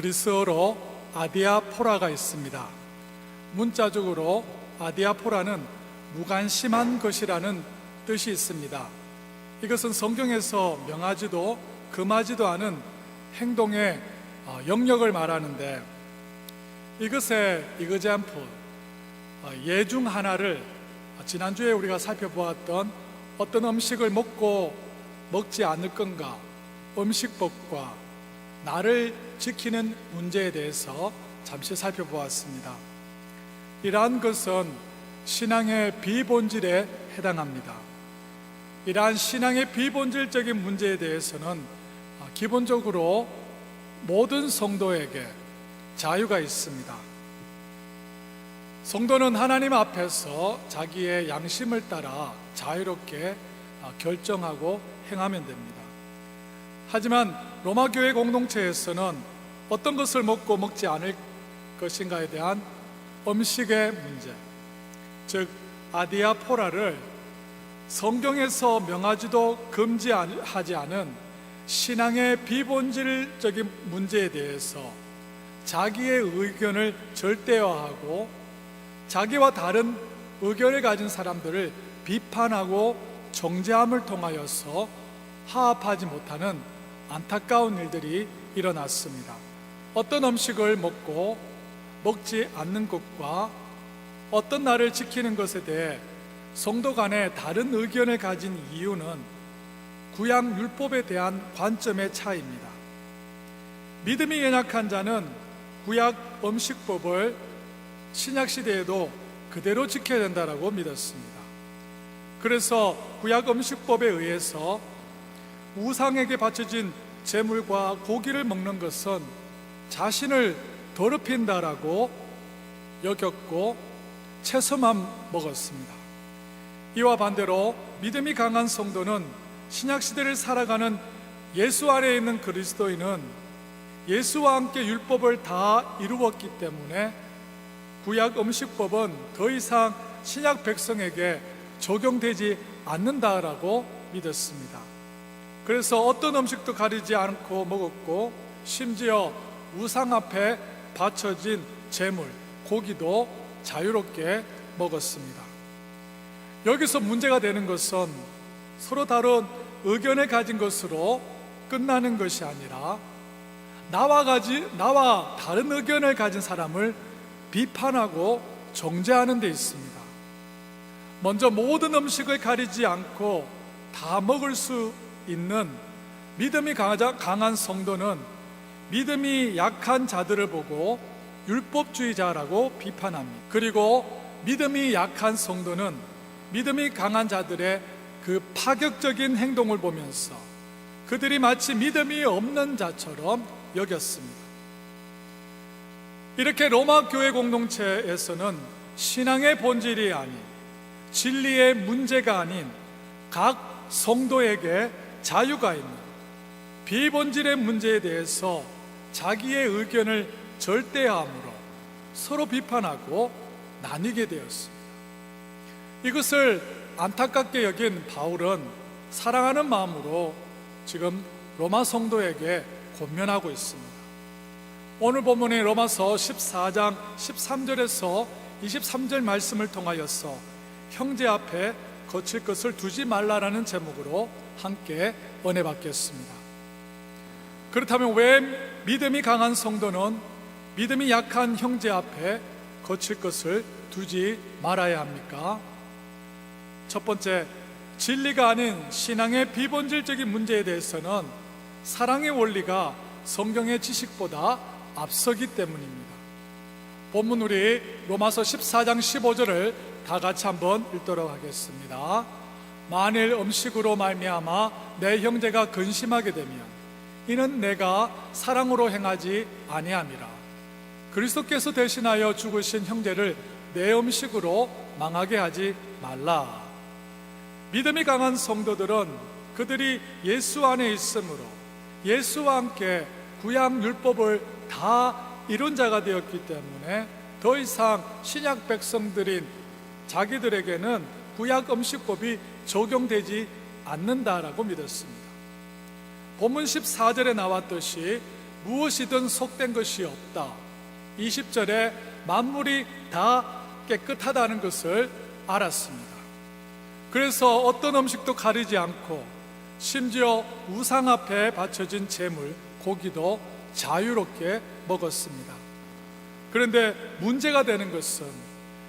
그리스어로 아디아포라가 있습니다. 문자적으로 아디아포라는 무관심한 것이라는 뜻이 있습니다. 이것은 성경에서 명하지도 금하지도 않은 행동의 어, 영역을 말하는데 이것의 이그젠플 예중 하나를 지난주에 우리가 살펴보았던 어떤 음식을 먹고 먹지 않을 건가 음식법과 나를 지키는 문제에 대해서 잠시 살펴보았습니다. 이러한 것은 신앙의 비본질에 해당합니다. 이러한 신앙의 비본질적인 문제에 대해서는 기본적으로 모든 성도에게 자유가 있습니다. 성도는 하나님 앞에서 자기의 양심을 따라 자유롭게 결정하고 행하면 됩니다. 하지만 로마 교회 공동체에서는 어떤 것을 먹고 먹지 않을 것인가에 대한 음식의 문제, 즉 아디아포라를 성경에서 명하지도 금지하지 않은 신앙의 비본질적인 문제에 대해서 자기의 의견을 절대화하고 자기와 다른 의견을 가진 사람들을 비판하고 정죄함을 통하여서 화합하지 못하는 안타까운 일들이 일어났습니다. 어떤 음식을 먹고 먹지 않는 것과 어떤 날을 지키는 것에 대해 성도 간에 다른 의견을 가진 이유는 구약 율법에 대한 관점의 차이입니다. 믿음이 연약한 자는 구약 음식법을 신약 시대에도 그대로 지켜야 된다라고 믿었습니다. 그래서 구약 음식법에 의해서 우상에게 바쳐진 재물과 고기를 먹는 것은 자신을 더럽힌다라고 여겼고 채소만 먹었습니다. 이와 반대로 믿음이 강한 성도는 신약 시대를 살아가는 예수 아래에 있는 그리스도인은 예수와 함께 율법을 다 이루었기 때문에 구약 음식법은 더 이상 신약 백성에게 적용되지 않는다라고 믿었습니다. 그래서 어떤 음식도 가리지 않고 먹었고 심지어 우상 앞에 바쳐진 재물, 고기도 자유롭게 먹었습니다. 여기서 문제가 되는 것은 서로 다른 의견을 가진 것으로 끝나는 것이 아니라 나와 가지 나와 다른 의견을 가진 사람을 비판하고 정죄하는 데 있습니다. 먼저 모든 음식을 가리지 않고 다 먹을 수 있는 믿음이 강한 성도는 믿음이 약한 자들을 보고 율법주의자라고 비판합니다. 그리고 믿음이 약한 성도는 믿음이 강한 자들의 그 파격적인 행동을 보면서 그들이 마치 믿음이 없는 자처럼 여겼습니다. 이렇게 로마 교회 공동체에서는 신앙의 본질이 아닌 진리의 문제가 아닌 각 성도에게 자유가 있는 비본질의 문제에 대해서 자기의 의견을 절대함으로 서로 비판하고 나뉘게 되었습니다. 이것을 안타깝게 여긴 바울은 사랑하는 마음으로 지금 로마 성도에게 권면하고 있습니다. 오늘 본문의 로마서 14장 13절에서 23절 말씀을 통하여서 형제 앞에 거칠 것을 두지 말라라는 제목으로 함께 은혜 받겠습니다. 그렇다면 왜 믿음이 강한 성도는 믿음이 약한 형제 앞에 거칠 것을 두지 말아야 합니까? 첫 번째, 진리가 아닌 신앙의 비본질적인 문제에 대해서는 사랑의 원리가 성경의 지식보다 앞서기 때문입니다. 본문 우리 로마서 14장 15절을 다 같이 한번 읽도록 하겠습니다. 만일 음식으로 말미암아 내 형제가 근심하게 되면 이는 내가 사랑으로 행하지 아니함이라. 그리스도께서 대신하여 죽으신 형제를 내 음식으로 망하게 하지 말라. 믿음이 강한 성도들은 그들이 예수 안에 있으므로 예수와 함께 구약 율법을 다 이룬 자가 되었기 때문에 더 이상 신약 백성들인 자기들에게는 구약 음식법이 적용되지 않는다라고 믿었습니다. 본문 14절에 나왔듯이 무엇이든 속된 것이 없다. 20절에 만물이 다 깨끗하다는 것을 알았습니다. 그래서 어떤 음식도 가리지 않고 심지어 우상 앞에 바쳐진 재물, 고기도 자유롭게 먹었습니다. 그런데 문제가 되는 것은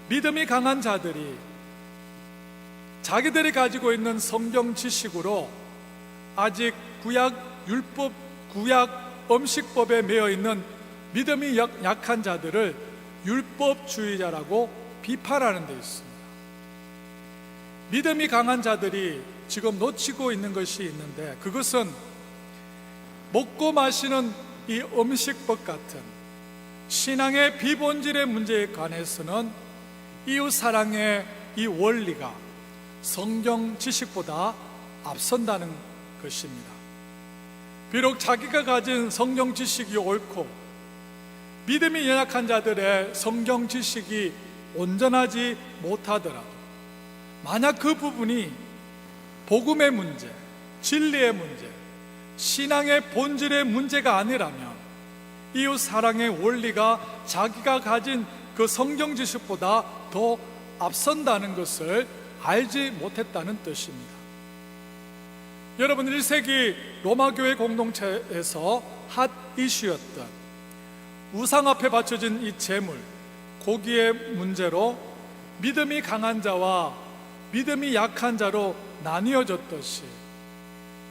믿음이 강한 자들이 자기들이 가지고 있는 성경 지식으로 아직 구약 율법, 구약 음식법에 매여 있는 믿음이 약- 약한 자들을 율법주의자라고 비판하는 데 있습니다. 믿음이 강한 자들이 지금 놓치고 있는 것이 있는데 그것은 먹고 마시는 이 음식법 같은 신앙의 비본질의 문제에 관해서는 이웃 사랑의 이 원리가 성경 지식보다 앞선다는 것입니다. 비록 자기가 가진 성경 지식이 옳고 믿음이 연약한 자들의 성경 지식이 온전하지 못하더라도 만약 그 부분이 복음의 문제, 진리의 문제, 신앙의 본질의 문제가 아니라면 이웃 사랑의 원리가 자기가 가진 그 성경 지식보다 더 앞선다는 것을 알지 못했다는 뜻입니다. 여러분 1세기 로마 교회 공동체에서 핫 이슈였던 우상 앞에 바쳐진 이 재물, 고기의 문제로 믿음이 강한 자와 믿음이 약한 자로 나뉘어졌듯이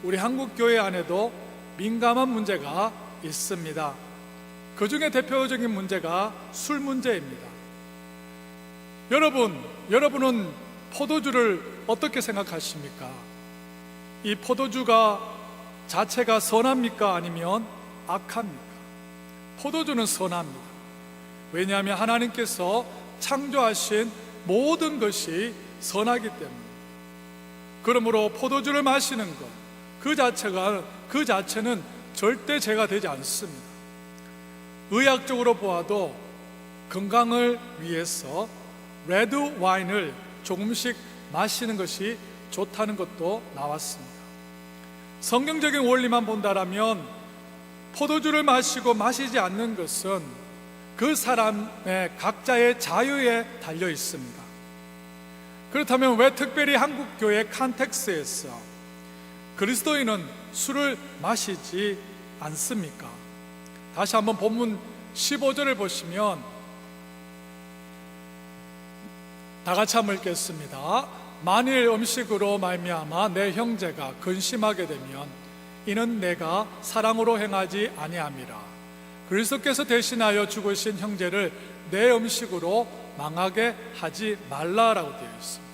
우리 한국 교회 안에도 민감한 문제가 있습니다. 그 중에 대표적인 문제가 술 문제입니다. 여러분, 여러분은 포도주를 어떻게 생각하십니까? 이 포도주가 자체가 선합니까? 아니면 악합니까? 포도주는 선합니다. 왜냐하면 하나님께서 창조하신 모든 것이 선하기 때문에. 그러므로 포도주를 마시는 것, 그 자체가, 그 자체는 절대 죄가 되지 않습니다. 의학적으로 보아도 건강을 위해서 레드 와인을 조금씩 마시는 것이 좋다는 것도 나왔습니다. 성경적인 원리만 본다라면 포도주를 마시고 마시지 않는 것은 그 사람의 각자의 자유에 달려 있습니다. 그렇다면 왜 특별히 한국 교회 컨텍스에서 그리스도인은 술을 마시지 않습니까? 다시 한번 본문 15절을 보시면 다 같이 한번 읽겠습니다. 만일 음식으로 말미암아 내 형제가 근심하게 되면 이는 내가 사랑으로 행하지 아니함이라. 그리스도께서 대신하여 죽으신 형제를 내 음식으로 망하게 하지 말라라고 되어 있습니다.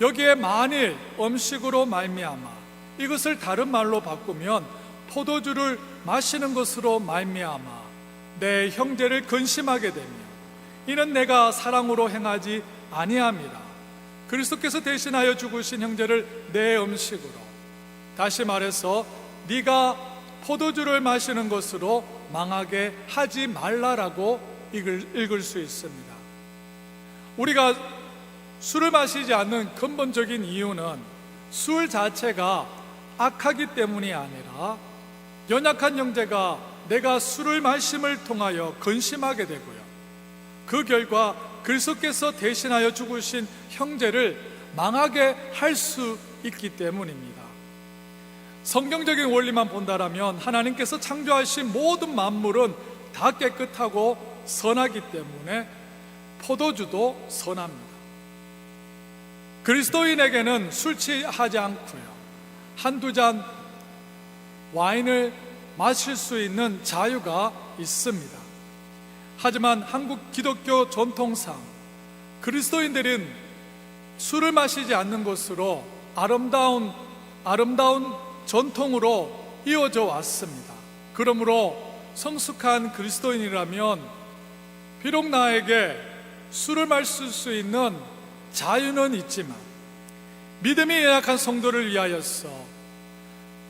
여기에 만일 음식으로 말미암아 이것을 다른 말로 바꾸면 포도주를 마시는 것으로 말미암아 내 형제를 근심하게 되면 이는 내가 사랑으로 행하지 아니함이라. 그리스도께서 대신하여 죽으신 형제를 내 음식으로 다시 말해서 네가 포도주를 마시는 것으로 망하게 하지 말라라고 읽을, 읽을 수 있습니다. 우리가 술을 마시지 않는 근본적인 이유는 술 자체가 악하기 때문이 아니라 연약한 형제가 내가 술을 마심을 통하여 근심하게 되고요. 그 결과 그리스도께서 대신하여 죽으신 형제를 망하게 할 수 있기 때문입니다. 성경적인 원리만 본다라면 하나님께서 창조하신 모든 만물은 다 깨끗하고 선하기 때문에 포도주도 선합니다. 그리스도인에게는 술 취하지 않고요. 한두 잔 와인을 마실 수 있는 자유가 있습니다. 하지만 한국 기독교 전통상 그리스도인들은 술을 마시지 않는 것으로 아름다운 아름다운 전통으로 이어져 왔습니다. 그러므로 성숙한 그리스도인이라면 비록 나에게 술을 마실 수 있는 자유는 있지만 믿음이 연약한 성도를 위하여서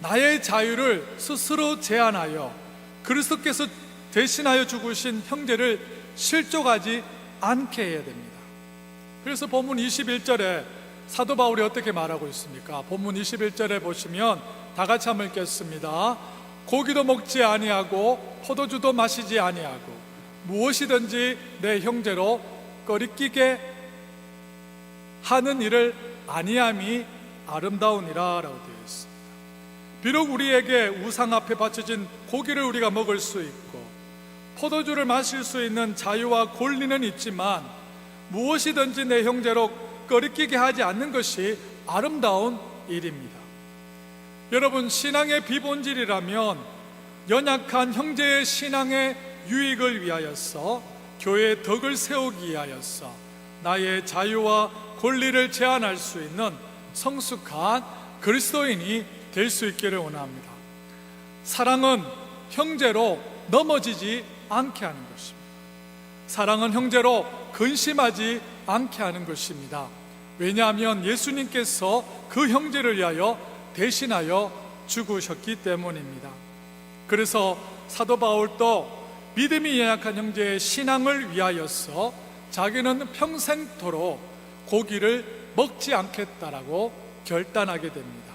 나의 자유를 스스로 제한하여 그리스도께서 대신하여 죽으신 형제를 실족하지 않게 해야 됩니다. 그래서 본문 21절에 사도 바울이 어떻게 말하고 있습니까? 본문 21절에 보시면 다 같이 한번 읽겠습니다. 고기도 먹지 아니하고 포도주도 마시지 아니하고 무엇이든지 내 형제로 꺼리끼게 하는 일을 아니함이 아름다우니라라고 되어 있습니다. 비록 우리에게 우상 앞에 바쳐진 고기를 우리가 먹을 수 있고 포도주를 마실 수 있는 자유와 권리는 있지만 무엇이든지 내 형제로 꺼리끼게 하지 않는 것이 아름다운 일입니다. 여러분 신앙의 비본질이라면 연약한 형제의 신앙의 유익을 위하여서 교회의 덕을 세우기 위하여서 나의 자유와 권리를 제한할 수 있는 성숙한 그리스도인이 될 수 있기를 원합니다. 사랑은 형제로 넘어지지 않게 하는 것입니다. 사랑은 형제로 근심하지 않게 하는 것입니다. 왜냐하면 예수님께서 그 형제를 위하여 대신하여 죽으셨기 때문입니다. 그래서 사도 바울도 믿음이 연약한 형제의 신앙을 위하여서 자기는 평생토록 고기를 먹지 않겠다라고 결단하게 됩니다.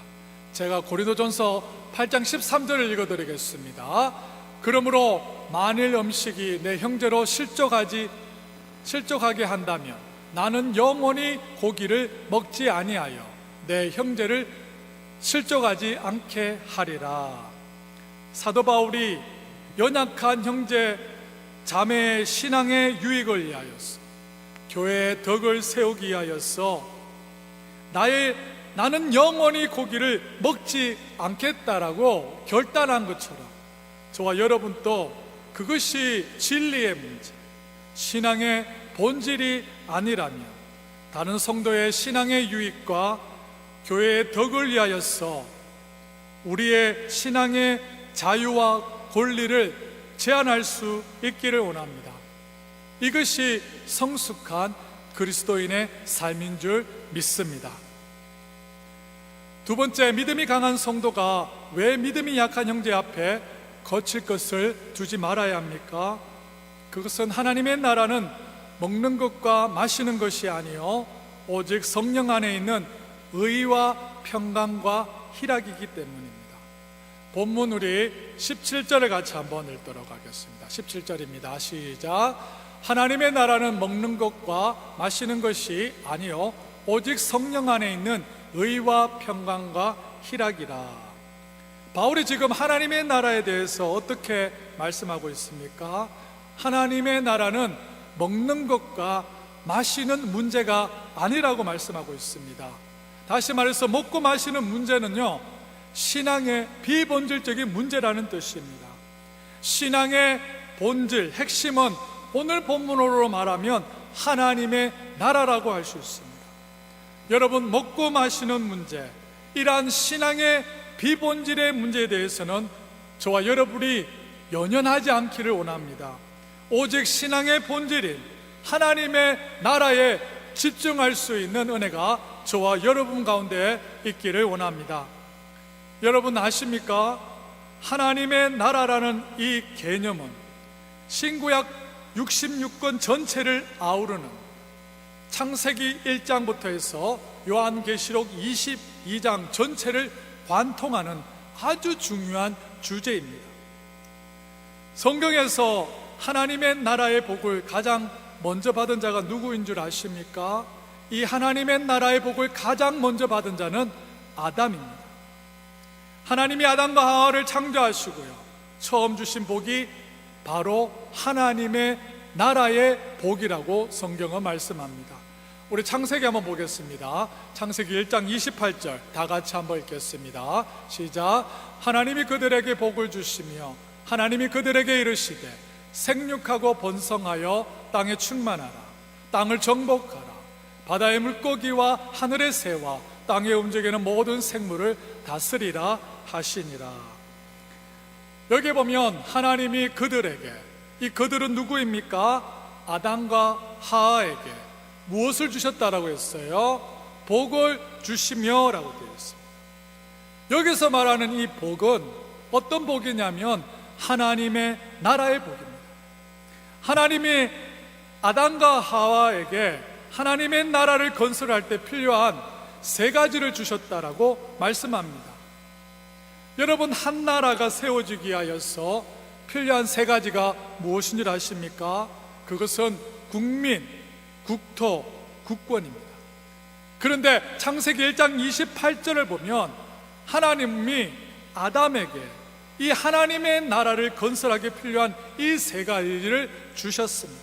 제가 고린도전서 8장 13절을 읽어드리겠습니다. 그러므로 만일 음식이 내 형제로 실족하지 실족하게 한다면 나는 영원히 고기를 먹지 아니하여 내 형제를 실족하지 않게 하리라. 사도 바울이 연약한 형제 자매의 신앙의 유익을 위하여서 교회의 덕을 세우기 위하여서 나의 나는 영원히 고기를 먹지 않겠다라고 결단한 것처럼 저와 여러분도 그것이 진리의 문제, 신앙의 본질이 아니라면 다른 성도의 신앙의 유익과 교회의 덕을 위하여서 우리의 신앙의 자유와 권리를 제한할 수 있기를 원합니다. 이것이 성숙한 그리스도인의 삶인 줄 믿습니다. 두 번째, 믿음이 강한 성도가 왜 믿음이 약한 형제 앞에 거칠 것을 두지 말아야 합니까? 그것은 하나님의 나라는 먹는 것과 마시는 것이 아니요 오직 성령 안에 있는 의와 평강과 희락이기 때문입니다. 본문 우리 17절을 같이 한번 읽도록 하겠습니다. 17절입니다. 시작. 하나님의 나라는 먹는 것과 마시는 것이 아니요 오직 성령 안에 있는 의와 평강과 희락이라. 바울이 지금 하나님의 나라에 대해서 어떻게 말씀하고 있습니까? 하나님의 나라는 먹는 것과 마시는 문제가 아니라고 말씀하고 있습니다. 다시 말해서 먹고 마시는 문제는요, 신앙의 비본질적인 문제라는 뜻입니다. 신앙의 본질, 핵심은 오늘 본문으로 말하면 하나님의 나라라고 할 수 있습니다. 여러분, 먹고 마시는 문제, 이러한 신앙의 비본질의 문제에 대해서는 저와 여러분이 연연하지 않기를 원합니다. 오직 신앙의 본질인 하나님의 나라에 집중할 수 있는 은혜가 저와 여러분 가운데 있기를 원합니다. 여러분 아십니까? 하나님의 나라라는 이 개념은 신구약 66권 전체를 아우르는 창세기 1장부터 해서 요한계시록 22장 전체를 관통하는 아주 중요한 주제입니다. 성경에서 하나님의 나라의 복을 가장 먼저 받은 자가 누구인 줄 아십니까? 이 하나님의 나라의 복을 가장 먼저 받은 자는 아담입니다. 하나님이 아담과 하와를 창조하시고요. 처음 주신 복이 바로 하나님의 나라의 복이라고 성경은 말씀합니다. 우리 창세기 한번 보겠습니다. 창세기 1장 28절 다 같이 한번 읽겠습니다. 시작. 하나님이 그들에게 복을 주시며 하나님이 그들에게 이르시되 생육하고 번성하여 땅에 충만하라. 땅을 정복하라. 바다의 물고기와 하늘의 새와 땅에 움직이는 모든 생물을 다스리라 하시니라. 여기 보면 하나님이 그들에게 이 그들은 누구입니까? 아담과 하하에게 무엇을 주셨다라고 했어요? 복을 주시며라고 되어 있습니다. 여기서 말하는 이 복은 어떤 복이냐면 하나님의 나라의 복입니다. 하나님이 아담과 하와에게 하나님의 나라를 건설할 때 필요한 세 가지를 주셨다라고 말씀합니다. 여러분 한 나라가 세워지기 위하여서 필요한 세 가지가 무엇인 줄 아십니까? 그것은 국민, 국토, 국권입니다. 그런데 창세기 1장 28절을 보면 하나님이 아담에게 이 하나님의 나라를 건설하기 필요한 이 세 가지를 주셨습니다.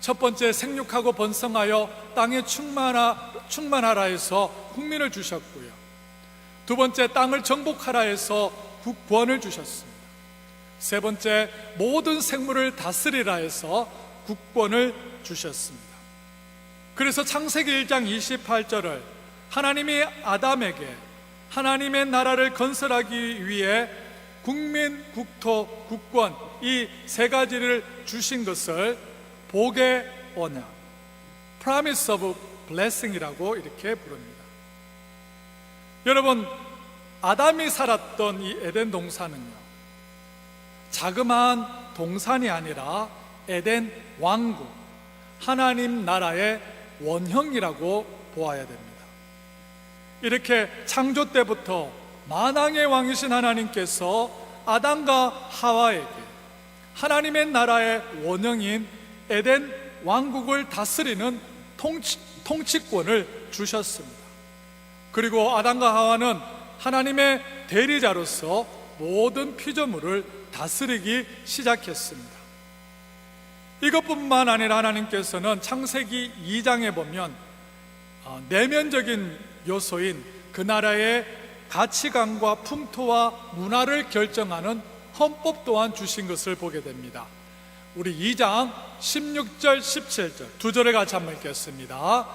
첫 번째 생육하고 번성하여 땅에 충만하, 충만하라 해서 국민을 주셨고요. 두 번째 땅을 정복하라 해서 국권을 주셨습니다. 세 번째 모든 생물을 다스리라 해서 국권을 주셨습니다. 그래서 창세기 1장 28절을 하나님이 아담에게 하나님의 나라를 건설하기 위해 국민, 국토, 국권 이 세 가지를 주신 것을 복의 언약, promise of blessing이라고 이렇게 부릅니다. 여러분, 아담이 살았던 이 에덴 동산은요, 자그마한 동산이 아니라 에덴 왕국, 하나님 나라의 원형이라고 보아야 됩니다. 이렇게 창조 때부터 만왕의 왕이신 하나님께서 아담과 하와에게 하나님의 나라의 원형인 에덴 왕국을 다스리는 통치, 통치권을 주셨습니다. 그리고 아담과 하와는 하나님의 대리자로서 모든 피조물을 다스리기 시작했습니다. 이것뿐만 아니라 하나님께서는 창세기 2장에 보면 어, 내면적인 요소인 그 나라의 가치관과 풍토와 문화를 결정하는 헌법 또한 주신 것을 보게 됩니다. 우리 2장 16절 17절 두 절을 같이 한번 읽겠습니다.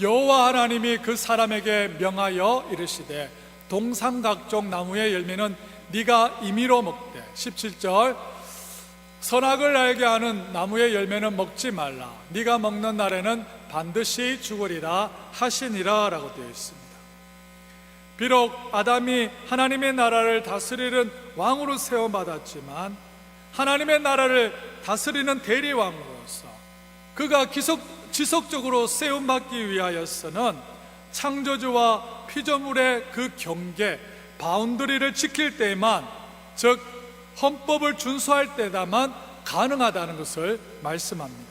여호와 하나님이 그 사람에게 명하여 이르시되 동상각종 나무의 열매는 네가 임의로 먹되 17절 선악을 알게 하는 나무의 열매는 먹지 말라 네가 먹는 날에는 반드시 죽으리라 하시니라라고 되어 있습니다. 비록 아담이 하나님의 나라를 다스리는 왕으로 세워받았지만 하나님의 나라를 다스리는 대리왕으로서 그가 기속, 지속적으로 세움받기 위하여서는 창조주와 피조물의 그 경계, 바운드리를 지킬 때만 즉 헌법을 준수할 때다만 가능하다는 것을 말씀합니다.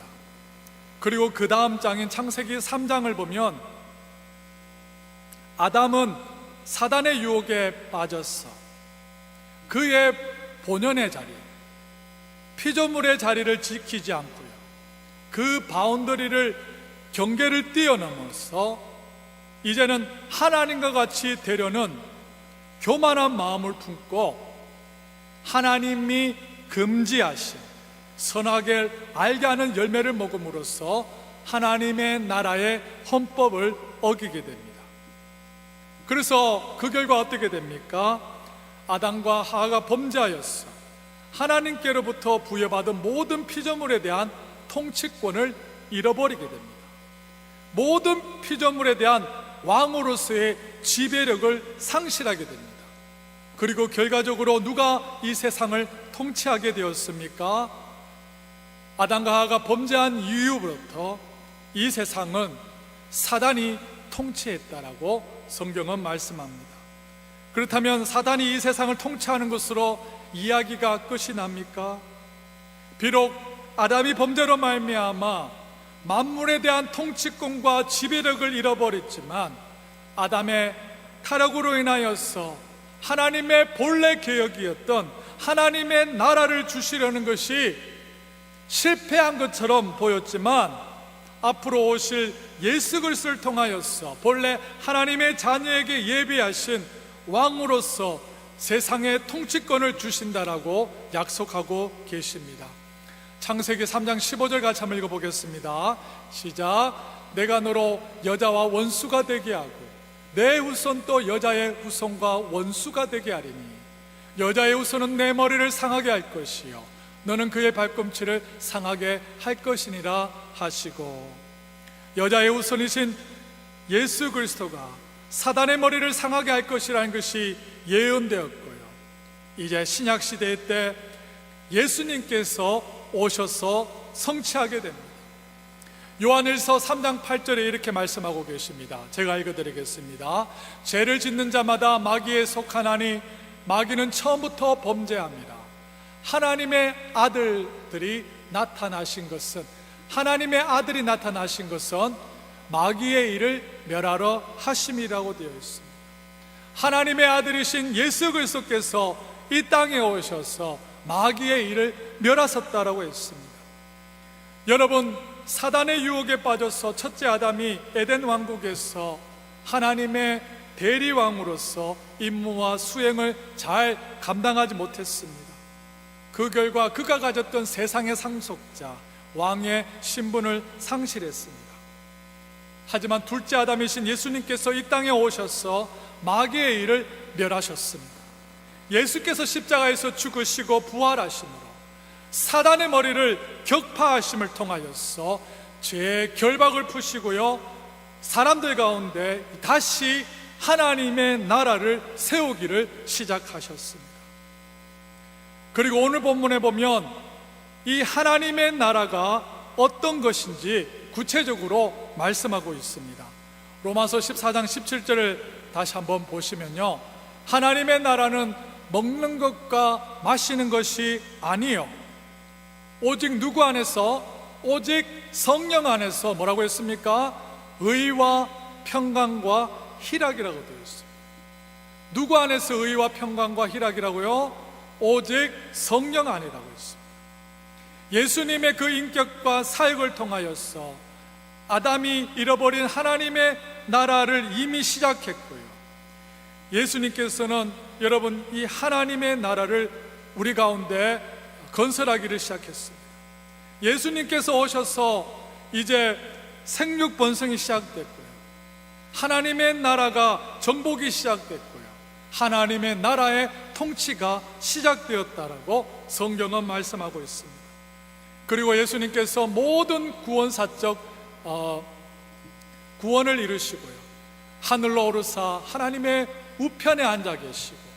그리고 그 다음 장인 창세기 3장을 보면 아담은 사단의 유혹에 빠졌어. 그의 본연의 자리, 피조물의 자리를 지키지 않고요. 그 바운더리를 경계를 뛰어넘어서 이제는 하나님과 같이 되려는 교만한 마음을 품고 하나님이 금지하신 선하게 알게 하는 열매를 먹음으로써 하나님의 나라의 헌법을 어기게 됩니다. 그래서 그 결과 어떻게 됩니까? 아담과 하가 범죄하였어. 하나님께로부터 부여받은 모든 피조물에 대한 통치권을 잃어버리게 됩니다. 모든 피조물에 대한 왕으로서의 지배력을 상실하게 됩니다. 그리고 결과적으로 누가 이 세상을 통치하게 되었습니까? 아담과 하가 범죄한 이후부터 이 세상은 사단이 통치했다라고 성경은 말씀합니다. 그렇다면 사단이 이 세상을 통치하는 것으로 이야기가 끝이 납니까? 비록 아담이 범죄로 말미암아 만물에 대한 통치권과 지배력을 잃어버렸지만 아담의 타락으로 인하여서 하나님의 본래 계획이었던 하나님의 나라를 주시려는 것이 실패한 것처럼 보였지만 앞으로 오실 예수 그리스도를 통하여서 본래 하나님의 자녀에게 예비하신 왕으로서 세상의 통치권을 주신다라고 약속하고 계십니다. 창세기 3장 15절 같이 한번 읽어보겠습니다. 시작. 내가 너로 여자와 원수가 되게 하고 내 후손 또 여자의 후손과 원수가 되게 하리니 여자의 후손은 내 머리를 상하게 할 것이요 너는 그의 발꿈치를 상하게 할 것이니라 하시고 여자의 후손이신 예수 그리스도가 사단의 머리를 상하게 할 것이라는 것이 예언되었고요. 이제 신약 시대 때 예수님께서 오셔서 성취하게 됩니다. 요한일서 3장 8절에 이렇게 말씀하고 계십니다. 제가 읽어드리겠습니다. 죄를 짓는 자마다 마귀에 속하나니 마귀는 처음부터 범죄합니다. 하나님의 아들들이 나타나신 것은 하나님의 아들이 나타나신 것은 마귀의 일을 멸하러 하심이라고 되어 있습니다. 하나님의 아들이신 예수 그리스도께서 이 땅에 오셔서 마귀의 일을 멸하셨다라고 했습니다. 여러분 사단의 유혹에 빠져서 첫째 아담이 에덴 왕국에서 하나님의 대리왕으로서 임무와 수행을 잘 감당하지 못했습니다. 그 결과 그가 가졌던 세상의 상속자 왕의 신분을 상실했습니다. 하지만 둘째 아담이신 예수님께서 이 땅에 오셔서 마귀의 일을 멸하셨습니다. 예수께서 십자가에서 죽으시고 부활하심으로 사단의 머리를 격파하심을 통하여서 죄의 결박을 푸시고요. 사람들 가운데 다시 하나님의 나라를 세우기를 시작하셨습니다. 그리고 오늘 본문에 보면 이 하나님의 나라가 어떤 것인지 구체적으로 말씀하고 있습니다. 로마서 14장 17절을 다시 한번 보시면요. 하나님의 나라는 먹는 것과 마시는 것이 아니요. 오직 누구 안에서 오직 성령 안에서 뭐라고 했습니까? 의와 평강과 희락이라고 되어 있습니다. 누구 안에서 의와 평강과 희락이라고요? 오직 성령 안이라고 했습니다. 예수님의 그 인격과 사역을 통하여서 아담이 잃어버린 하나님의 나라를 이미 시작했고요. 예수님께서는 여러분 이 하나님의 나라를 우리 가운데 건설하기를 시작했습니다. 예수님께서 오셔서 이제 생육 번성이 시작됐고요. 하나님의 나라가 정복이 시작됐고요. 하나님의 나라의 통치가 시작되었다라고 성경은 말씀하고 있습니다. 그리고 예수님께서 모든 구원 사적 어, 구원을 이루시고요. 하늘로 오르사 하나님의 우편에 앉아 계시고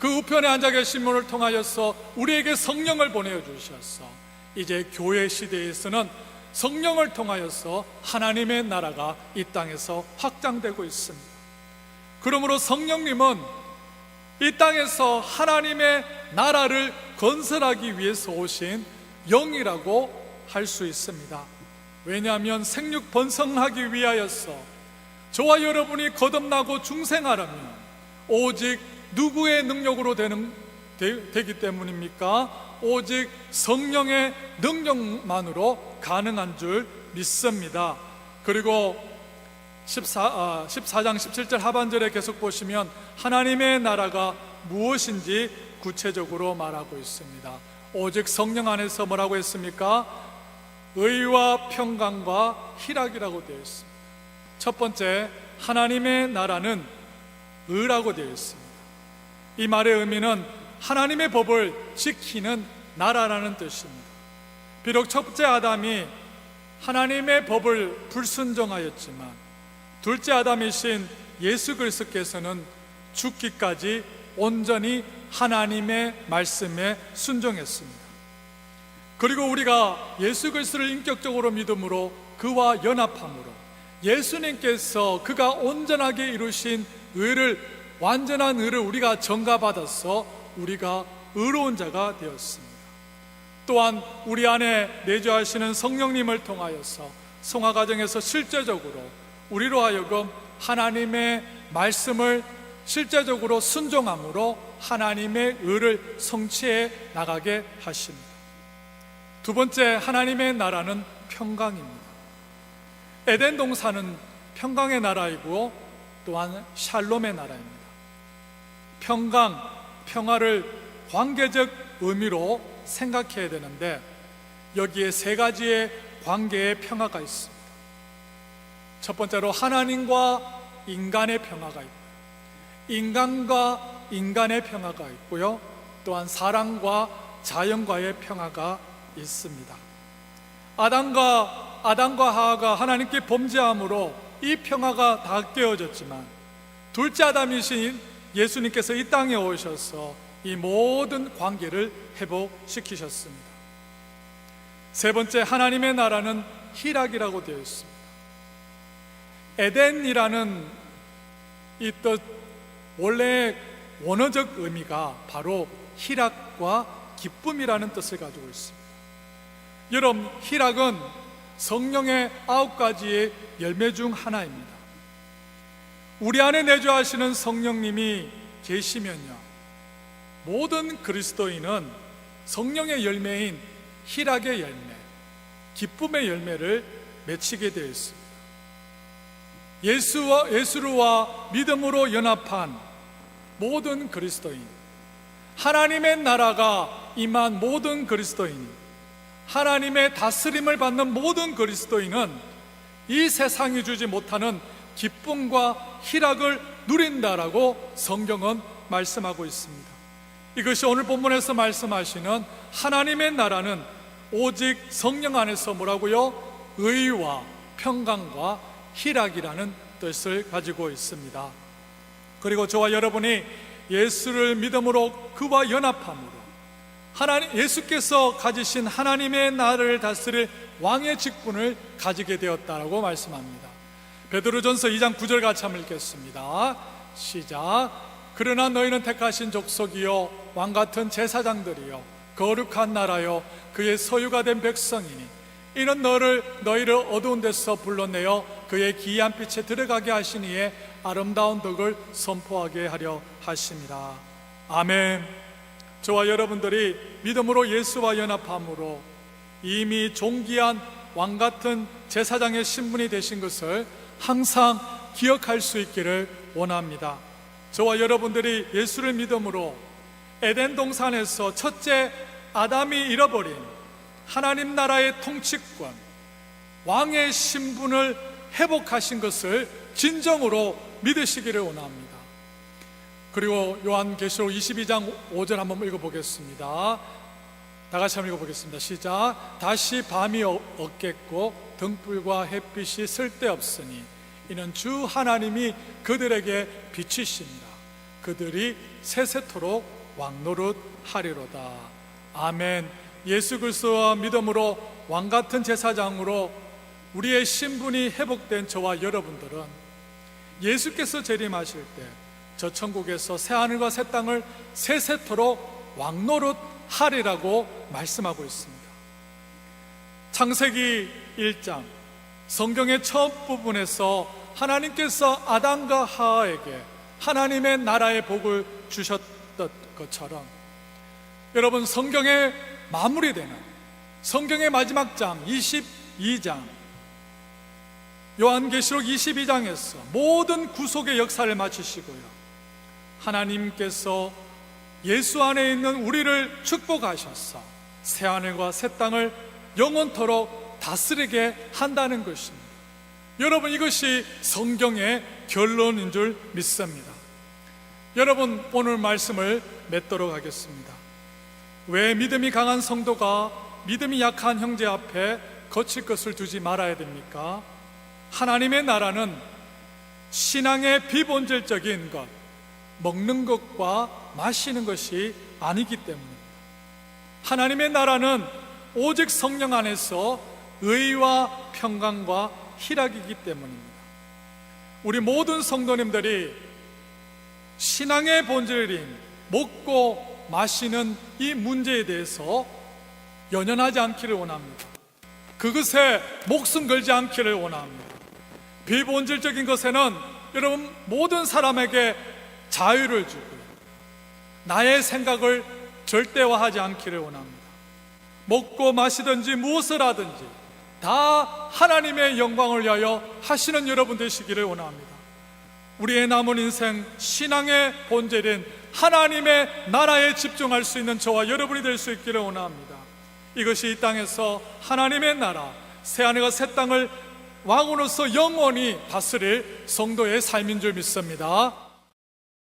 그 우편에 앉아 계심을 통하여서 우리에게 성령을 보내어 주셔서 이제 교회 시대에서는 성령을 통하여서 하나님의 나라가 이 땅에서 확장되고 있습니다. 그러므로 성령님은 이 땅에서 하나님의 나라를 건설하기 위해서 오신 영이라고 할 수 있습니다. 왜냐하면 생육 번성하기 위하여서 저와 여러분이 거듭나고 중생하려면 오직 누구의 능력으로 되는 되, 되기 때문입니까? 오직 성령의 능력만으로 가능한 줄 믿습니다. 그리고 14, 아, 14장 17절 하반절에 계속 보시면 하나님의 나라가 무엇인지 구체적으로 말하고 있습니다. 오직 성령 안에서 뭐라고 했습니까? 의와 평강과 희락이라고 되어 있습니다. 첫 번째, 하나님의 나라는 의라고 되어 있습니다. 이 말의 의미는 하나님의 법을 지키는 나라라는 뜻입니다. 비록 첫째 아담이 하나님의 법을 불순종하였지만 둘째 아담이신 예수 그리스도께서는 죽기까지 온전히 하나님의 말씀에 순종했습니다. 그리고 우리가 예수 그리스도를 인격적으로 믿음으로 그와 연합함으로 예수님께서 그가 온전하게 이루신 의를 완전한 의를 우리가 전가받아서 우리가 의로운 자가 되었습니다. 또한 우리 안에 내주하시는 성령님을 통하여서 성화 과정에서 실제적으로 우리로 하여금 하나님의 말씀을 실제적으로 순종함으로 하나님의 의를 성취해 나가게 하십니다. 두 번째 하나님의 나라는 평강입니다. 에덴 동산은 평강의 나라이고 또한 샬롬의 나라입니다. 평강, 평화를 관계적 의미로 생각해야 되는데 여기에 세 가지의 관계의 평화가 있습니다. 첫 번째로 하나님과 인간의 평화가 있고 인간과 인간의 평화가 있고요. 또한 사람과 자연과의 평화가 있습니다. 아담과 아담과 하하가 하나님께 범죄함으로 이 평화가 다 깨어졌지만 둘째 아담이신 예수님께서 이 땅에 오셔서 이 모든 관계를 회복시키셨습니다. 세 번째 하나님의 나라는 희락이라고 되어 있습니다. 에덴이라는 이 뜻 원래 원어적 의미가 바로 희락과 기쁨이라는 뜻을 가지고 있습니다. 여러분, 희락은 성령의 아홉 가지의 열매 중 하나입니다. 우리 안에 내주하시는 성령님이 계시면요. 모든 그리스도인은 성령의 열매인 희락의 열매, 기쁨의 열매를 맺히게 되어 있습니다. 예수와 예수로와 믿음으로 연합한 모든 그리스도인, 하나님의 나라가 임한 모든 그리스도인, 하나님의 다스림을 받는 모든 그리스도인은 이 세상이 주지 못하는 기쁨과 희락을 누린다라고 성경은 말씀하고 있습니다. 이것이 오늘 본문에서 말씀하시는 하나님의 나라는 오직 성령 안에서 뭐라고요? 의와 평강과 희락이라는 뜻을 가지고 있습니다. 그리고 저와 여러분이 예수를 믿음으로 그와 연합함으로 하나님 예수께서 가지신 하나님의 나라를 다스릴 왕의 직분을 가지게 되었다라고 말씀합니다. 베드로전서 2장 9절 같이 한번 읽겠습니다. 시작. 그러나 너희는 택하신 족속이요 왕 같은 제사장들이요 거룩한 나라요 그의 소유가 된 백성이니 이는 너를 너희를 어두운 데서 불러내어 그의 기이한 빛에 들어가게 하시니에 아름다운 덕을 선포하게 하려 하심이라. 아멘. 저와 여러분들이 믿음으로 예수와 연합함으로 이미 존귀한 왕 같은 제사장의 신분이 되신 것을 항상 기억할 수 있기를 원합니다. 저와 여러분들이 예수를 믿음으로 에덴 동산에서 첫째 아담이 잃어버린 하나님 나라의 통치권, 왕의 신분을 회복하신 것을 진정으로 믿으시기를 원합니다. 그리고 요한계시록 22장 5절 한번 읽어보겠습니다. 다 같이 한번 읽어보겠습니다. 시작. 다시 밤이 어- 없겠고 등불과 햇빛이 쓸데없으니 이는 주 하나님이 그들에게 비치십니다. 그들이 세세토록 왕노릇 하리로다. 아멘. 예수 그리스도와 믿음으로 왕 같은 제사장으로 우리의 신분이 회복된 저와 여러분들은 예수께서 재림하실 때 저 천국에서 새 하늘과 새 땅을 세세토록 왕노릇 하리라고 말씀하고 있습니다. 창세기 1장 성경의 첫 부분에서 하나님께서 아담과 하와에게 하나님의 나라의 복을 주셨던 것처럼 여러분 성경의 마무리되는 성경의 마지막 장 22장 요한계시록 22장에서 모든 구속의 역사를 마치시고요. 하나님께서 예수 안에 있는 우리를 축복하셔서 새 하늘과 새 땅을 영원토록 다스리게 한다는 것입니다. 여러분 이것이 성경의 결론인 줄 믿습니다. 여러분 오늘 말씀을 맺도록 하겠습니다. 왜 믿음이 강한 성도가 믿음이 약한 형제 앞에 거칠 것을 두지 말아야 됩니까? 하나님의 나라는 신앙의 비본질적인 것, 먹는 것과 마시는 것이 아니기 때문입니다. 하나님의 나라는 오직 성령 안에서 의와 평강과 희락이기 때문입니다. 우리 모든 성도님들이 신앙의 본질인 먹고 마시는 이 문제에 대해서 연연하지 않기를 원합니다. 그것에 목숨 걸지 않기를 원합니다. 비본질적인 것에는 여러분 모든 사람에게 자유를 주고요. 나의 생각을 절대화하지 않기를 원합니다. 먹고 마시든지 무엇을 하든지 다 하나님의 영광을 위하여 하시는 여러분 되시기를 원합니다. 우리의 남은 인생 신앙의 본질인 하나님의 나라에 집중할 수 있는 저와 여러분이 될 수 있기를 원합니다. 이것이 이 땅에서 하나님의 나라, 새하늘과 새 땅을 왕으로서 영원히 다스릴 성도의 삶인 줄 믿습니다.